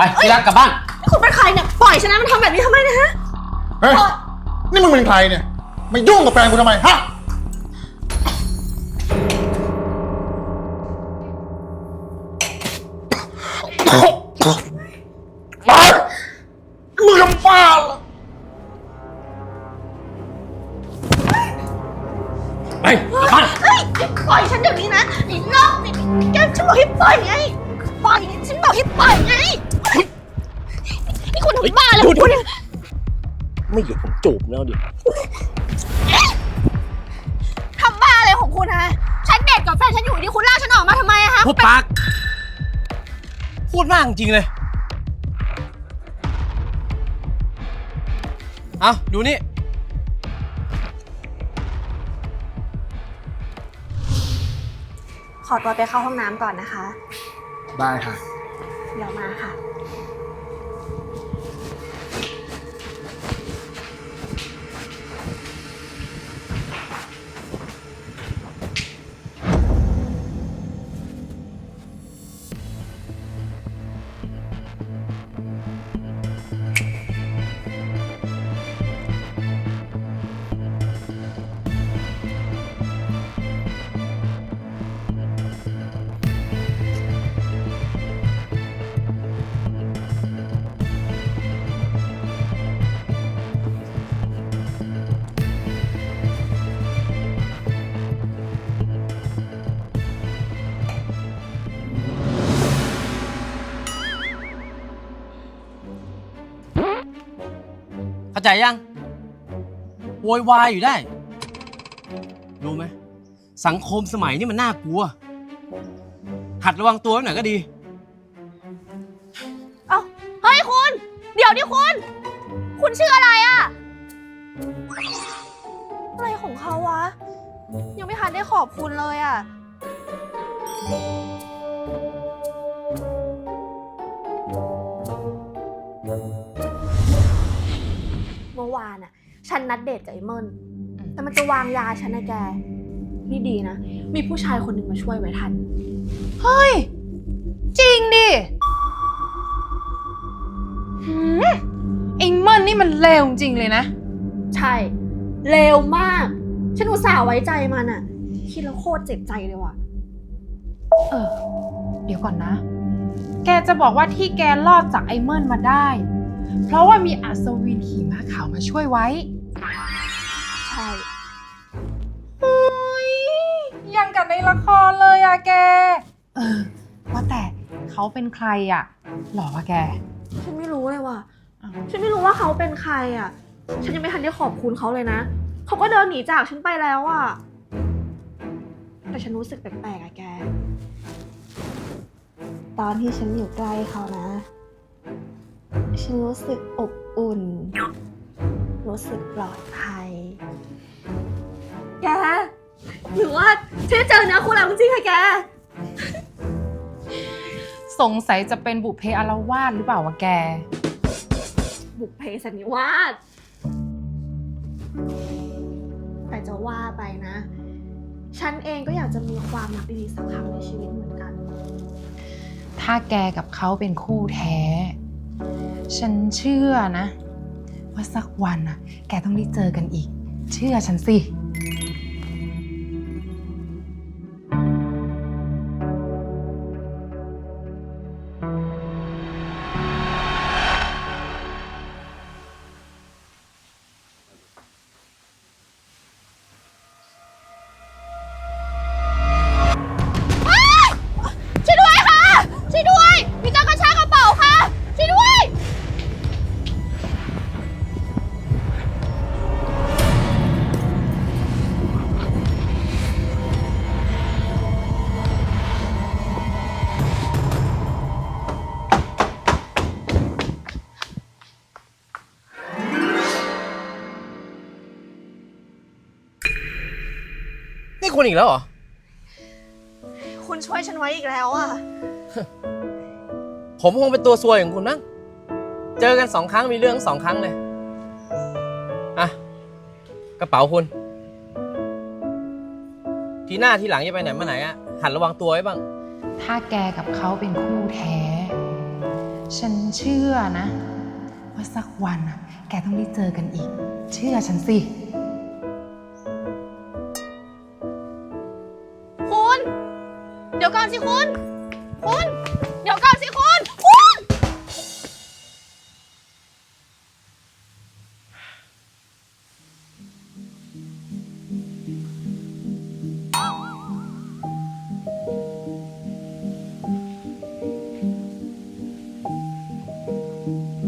ไปที่รักกลับบ้าน นี่คุณเป็นใครเนี่ย ปล่อยฉันนะมันทำแบบนี้ทำไมนะฮะ เฮ้ย นี่มึงเป็นใครเนี่ย มายุ่งกับแฟนกูทำไม ฮะ ไปมึงทำบ้าเหรอไปกลับบ้าน เฮ้ยปล่อยฉันเดี๋ยวนี้นะไอ้โลกนี่แกฉันบอกให้ปล่อยไงปล่อยฉันบอกให้ปล่อยไง นี่คุณทำบ้าเลยคุณเนี่ยไม่หยุดผมจูบแล้วดิทำบ้าอะไรของคุณฮะ ฉันเดทกับแฟนฉันอยู่ดีคุณลากฉันออกมาทำไมอะฮะพูดปากพูดมากจริงๆเลย เอาดูนี่ ขอตัวไปเข้าห้องน้ำก่อนนะคะ ได้ค่ะ เดี๋ยวมาค่ะ เข้าใจยังโวยวายอยู่ได้ รู้ไหม สังคมสมัยนี้มันน่ากลัว หัดระวังตัวไว้หน่อยก็ดี เอ้าเฮ้ยคุณ เดี๋ยวดิคุณ คุณชื่ออะไรอะอะไรของเขาวะ ยังไม่ทันได้ขอบคุณเลยอะ ฉันนัดเดทกับไอ้เมินแต่มันจะวางยาฉันนะแก นี่ดีนะ มีผู้ชายคนหนึ่งมาช่วยไว้ทัน เฮ้ย จริงดิหืมไอ้เมินนี่มันเลวจริงเลยนะ ใช่เร็วมาก ฉันอุตส่าห์ไว้ใจมันอะคิดแล้วโคตรเจ็บใจเลยว่ะ เออ เดี๋ยวก่อนนะ แกจะบอกว่าที่แกรอดจากไอ้เมินมาได้ เพราะว่ามีอัศวินขี่ม้าขาวมาช่วยไว้ ใช่ยังกับในละครเลยอะแก เออ ว่าแต่เขาเป็นใครอะหล่อวะแก ฉันไม่รู้เลยว่ะอ้าวฉันไม่รู้ว่าเขาเป็นใครอะฉันยังไม่ทันได้ขอบคุณเขาเลยนะ เขาก็เดินหนีจากฉันไปแล้วอะแต่ฉันรู้สึกแปลกๆอะแก ตอนที่ฉันอยู่ใกล้เขานะ ฉันรู้สึกอบอุ่น รู้สึกปลอดภัย แก หรือว่าฉันจะเจอเนื้อคู่แล้วจริงๆค่ะแก สงสัยจะเป็นบุพเพอารวาสหรือเปล่าวะแก บุกเพสันนิวาสแต่จะว่าไปนะ ฉันเองก็อยากจะมีความรักดีๆสักครั้งในชีวิตเหมือนกัน ถ้าแกกับเขาเป็นคู่แท้ ฉันเชื่อนะ ว่าสักวันน่ะ แกต้องได้เจอกันอีก เชื่อฉันสิ คุณอีกแล้วเหรอ คุณช่วยฉันไว้อีกแล้วอะ ผมคงเป็นตัวซวยของคุณมั้งเจอกันสองครั้งมีเรื่องสองครั้งเลย อะ กระเป๋าคุณ ทีหน้าทีหลังจะไปไหนมาไหนอะหัดระวังตัวไว้บ้าง ถ้าแกกับเขาเป็นคู่แท้ ฉันเชื่อนะ ว่าสักวันน่ะแกต้องได้เจอกันอีก เชื่อฉันสิ สิคุณ คุณ เดี๋ยวก่อนสิคุณ คุณ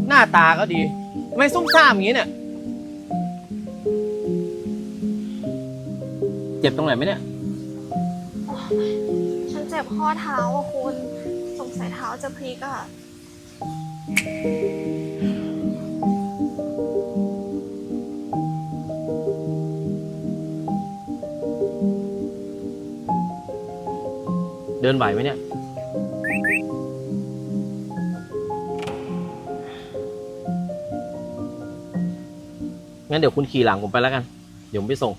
หน้าตาก็ดีทำไมซุ่มซ่ามอย่างนี้เนี่ย เจ็บตรงไหนไหมเนี่ยฉันเจ็ บข้อเท้าอะคุณสงสัยเท้าจะพลิกอะเดินไหวไหมเนี่ย งั้นเดี๋ยวคุณขี่หลังผมไปแล้วกัน เดี๋ยวผมไปส่ง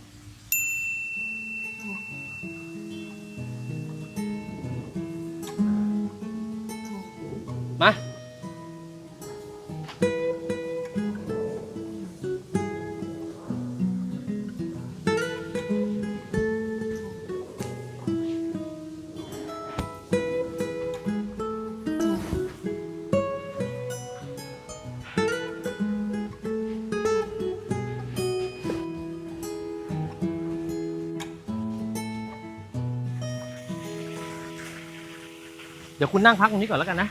เดี๋ยวคุณนั่งพักตรงนี้ก่อนแล้วกันนะ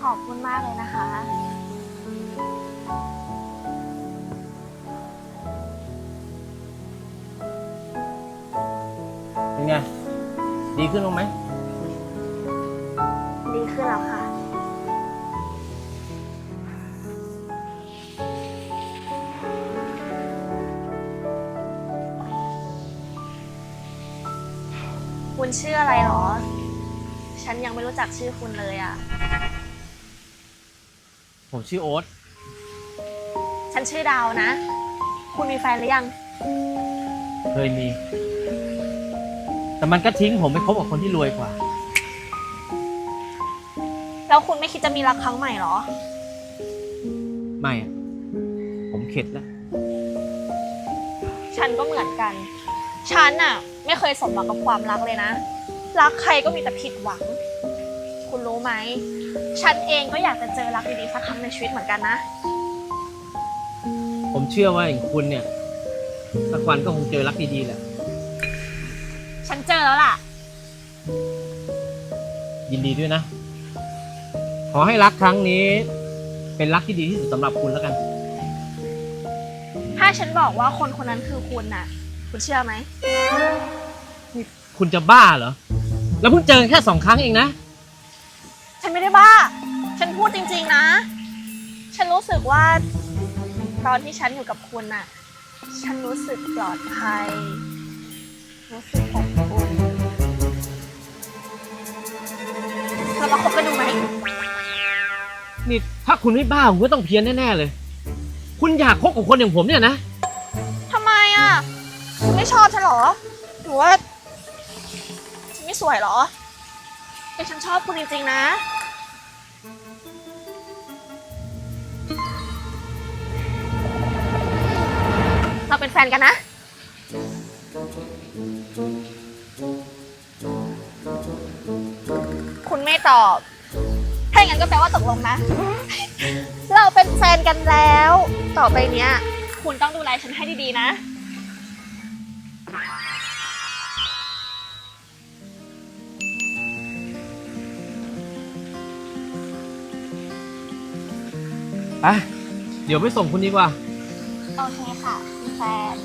ขอบคุณมากเลยนะคะ เป็นไง ดีขึ้นบ้างไหม ดีขึ้นแล้วค่ะ คุณชื่ออะไรหรอ ฉันยังไม่รู้จักชื่อคุณเลยอะ ผมชื่อโอ๊ต ฉันชื่อดาวนะ คุณมีแฟนหรือยัง เคยมี แต่มันก็ทิ้งผมไปคบกับคนที่รวยกว่า แล้วคุณไม่คิดจะมีรักครั้งใหม่หรอ ไม่อะผมเข็ดแล้ว ฉันก็เหมือนกัน ฉันน่ะ ไม่เคยสมหวังกับความรักเลยนะ รักใครก็มีแต่ผิดหวัง คุณรู้ไหม ฉันเองก็อยากจะเจอรักดีๆสักครั้งในชีวิตเหมือนกันนะ ผมเชื่อว่าอย่างคุณเนี่ยสักวันก็คงเจอรักดีๆแหละ ฉันเจอแล้วล่ะ ยินดีด้วยนะ ขอให้รักครั้งนี้ เป็นรักที่ดีที่สุดสำหรับคุณแล้วกัน ถ้าฉันบอกว่าคนคนนั้นคือคุณน่ะ คุณเชื่อไหมคุณจะบ้าเหรอ แล้วเพิ่งเจอกันแค่สองครั้งเองนะ ฉันไม่ได้บ้า ฉันพูดจริงๆนะ ฉันรู้สึกว่า ตอนที่ฉันอยู่กับคุณน่ะ ฉันรู้สึกปลอดภัย รู้สึกอบอุ่นเรามาคบกันดูไหม นี่ถ้าคุณไม่บ้าผมก็ต้องเพี้ยนแน่ๆเลย คุณอยากคบกับคนอย่างผมเนี่ยนะทำไมอะคุณ ไม่ชอบฉันหรอหรือว่าฉันไม่สวยหรอ แต่ฉันชอบคุณจริงๆนะ เราเป็นแฟนกันนะ คุณไม่ตอบ ถ้าอย่างนั้นก็แปลว่าตกลงนะ เราเป็นแฟนกันแล้ว ต่อไปเนี้ย คุณต้องดูแลฉันให้ดีๆนะ ไปเดี๋ยวไปส่งคุณดีกว่า โอเคค่ะคุณแฟน